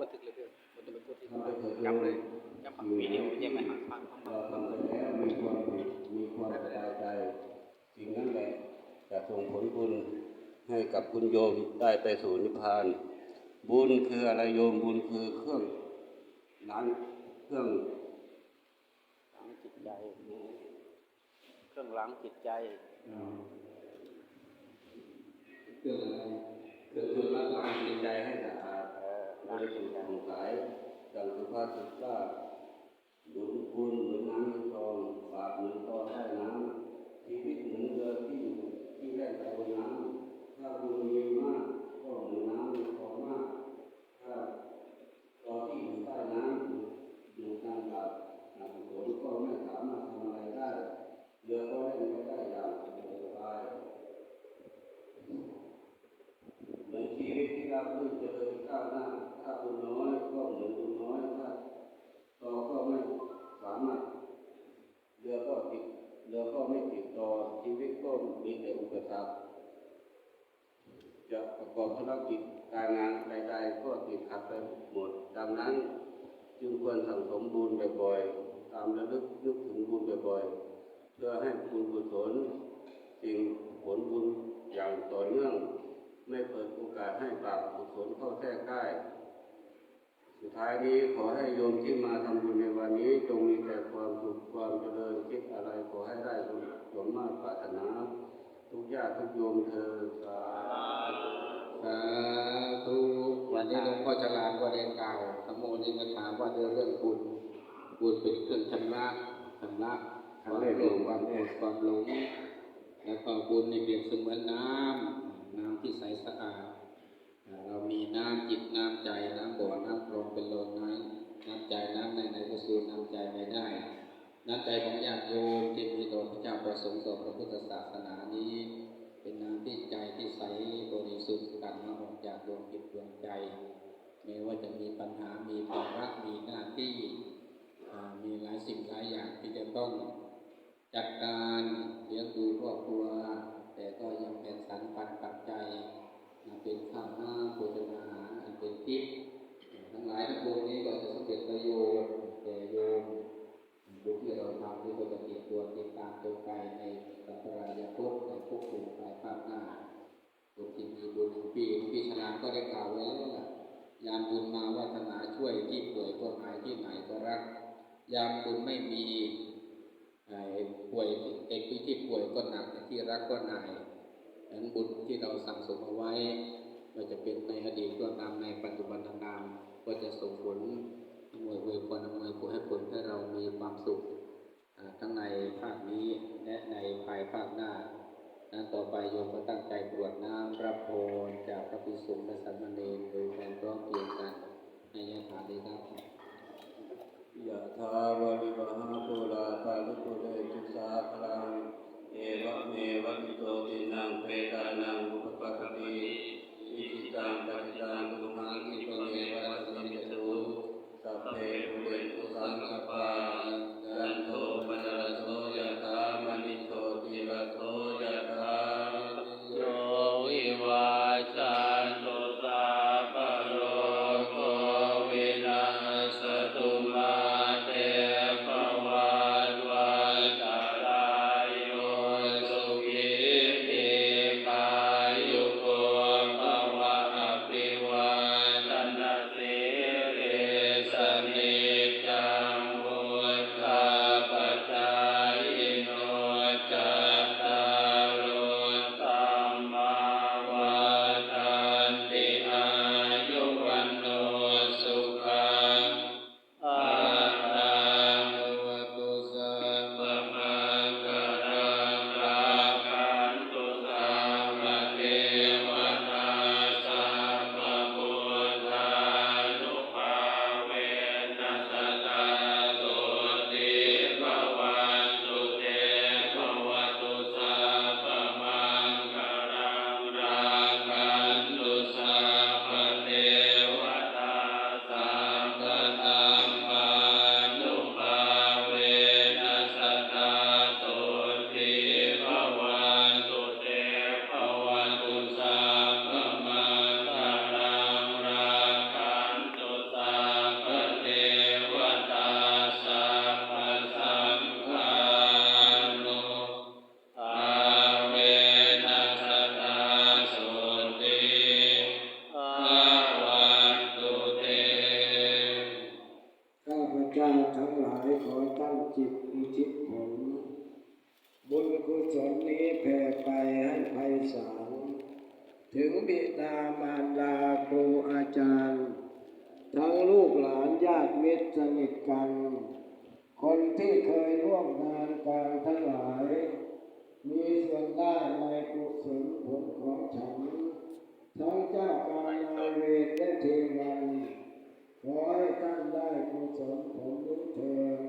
บันทึกเลยเพื่อนมันจะเป็นตัวที่ทำเถิดจำเลยจำวิดีโอแยกไปหาฟังทั้งหมเราดทำไปแล้วมีความสุขมีความสบายใจสิ่งนั้นแหละจะส่งผลบุญให้กับคุณโยมได้ไปสู่นิพพาน บุญคืออะไรโยมบุญคือเครื่องล้างเครื่องล้างจิตใจ เครื่องล้างจิตใจเครื่องอะไรเครื่องล้างล้างจิตใจให้สะ อาดเออบริสุทธิ์ผ่องใสดังสุภาษิตว่าหนุนคุณเหมือนน้ำในคลองบาปเหมือนตอใต้น้ำชีวิตเหมือนเรือที่อยู่ที่แล่นไปบนน้ำถ้าคุณมีมากก็เหมือนน้ำในคลองมาก ถ้าตอที่อยู่ใต้น้ำอยู่นานแบบหนักฝนก็ไม่สามารถทำอะไรได้เรือก็เล่นไม่ได้อย่างสบายเหมือนชีวิตที่เราเพิ่งาหน้า ถ้าบุญน้อยก็เหมือนบุญน้อยถ้าต่อก็ไม่สามารถเรือก็ติดเรือก็ไม่ติดต่อชีวิตก็มีแต่อุปสรรคจะประกอบธุรกิจการงานใดๆก็ติดขัดไปหมด ดังนั้นจึงควรสั่งสมบุญบ่อยๆ ตามระลึกนึกถึงบุญบ่อยๆ เพื่อให้บุญกุศลสิ่งผลบุญอย่างต่อเนื่อง ให้บาปกุศลเข้าแทรกได้สุดท้ายนี้ขอให้โยมที่มาทำบุญในวันนี้ จงมีแต่ความสุขความเจริญคิดอะไรขอให้ได้สมสมมาตรปรารถนา ทุกญาติทุกโยมเธอสาธุสาธุวันนี้หลวงพ่อฉลาดก็ได้กล่าวสมโภชนิถามว่าเรื่องบุญบุญเป็นเครื่องชำระชำระความโลภความโกรธความหลงแล้วก็บุญนี่เปรียบเสมือนน้ำน้ำที่ใสสะอาด น้ำจิตน้ำใจน้ำบ่อน้ำคลองเป็นโลงน้ำน้ำใจน้ำในในก็สูญน้ำใจไม่ได้น้ำใจของญาติโยมที่มีต่อพระเจ้าประสงค์ต่อพระพุทธศาสนานี้ เป็นน้ำที่ใจที่ใสบริสุทธิ์กันมาออกจากดวงจิตดวงใจแม้ว่าจะมีปัญหามีภาระมีหน้าที่มีหลายสิ่งหลายอย่างที่จะต้องจัดการเลี้ยงดูครอบครัว แต่ก็ยังเป็นสรรปันปัจจัย นเป็นข้าวหน้าโภชนาอาหารอันเป็นทิพย์ทั้งหลายทั้งปวงนี้ก็จะสำเร็จประโยชน์แก่โยมบุญที่เราทำที่ก็จะติดตัวติดตามตัวไปในสัมปรายภพในภพภูมิภายภาคหน้าบุญที่มีบุญพี่พี่ชนะก็ได้กล่าวไว้แล้วล่ะยามบุญมาวาสนาช่วยที่ป่วยก็หายที่ไหนก็รัก ยามบุญไม่มีป่วยเด็กที่ที่ป่วยก็หนักที่รักก็นาย นั้นบุญที่เราสั่งสมเอาไว้ว่าจะเป็นในอดีตก็ตามในปัจจุบันก็ตามก็จะส่งผลอำนวยอวยพรอำนวยผลให้ผลให้เรามีความสุขทั้งในภาคนี้และในภายภาคหน้านั้นต่อไปโยมก็ตั้งใจกรวดน้ำรับพรจากพระภิกษุและสามเณรโดยความพร้อมเพรียงกันในยถาเลยครับยะถาวริวหาปุราปาริปุเรตุสาคลัง เอวเมวะอิโตตินังเปตานังอุปปกติ เจ้าทั้งหลายขอตั้งจิตอุทิศผล บุญกุศลนี้แผ่ไปให้ไพศาลถึงบิดามารดาครูอาจารย์ ทั้งลูกหลานญาติมิตรสนิทกัน คนที่เคยร่วมงานกันทั้งหลาย มีส่วนได้ในกุศลผลของฉัน ทั้งเจ้าการมนายเวรและเทวัน ขอให้ท่านได้กุศลผลนี้เถิด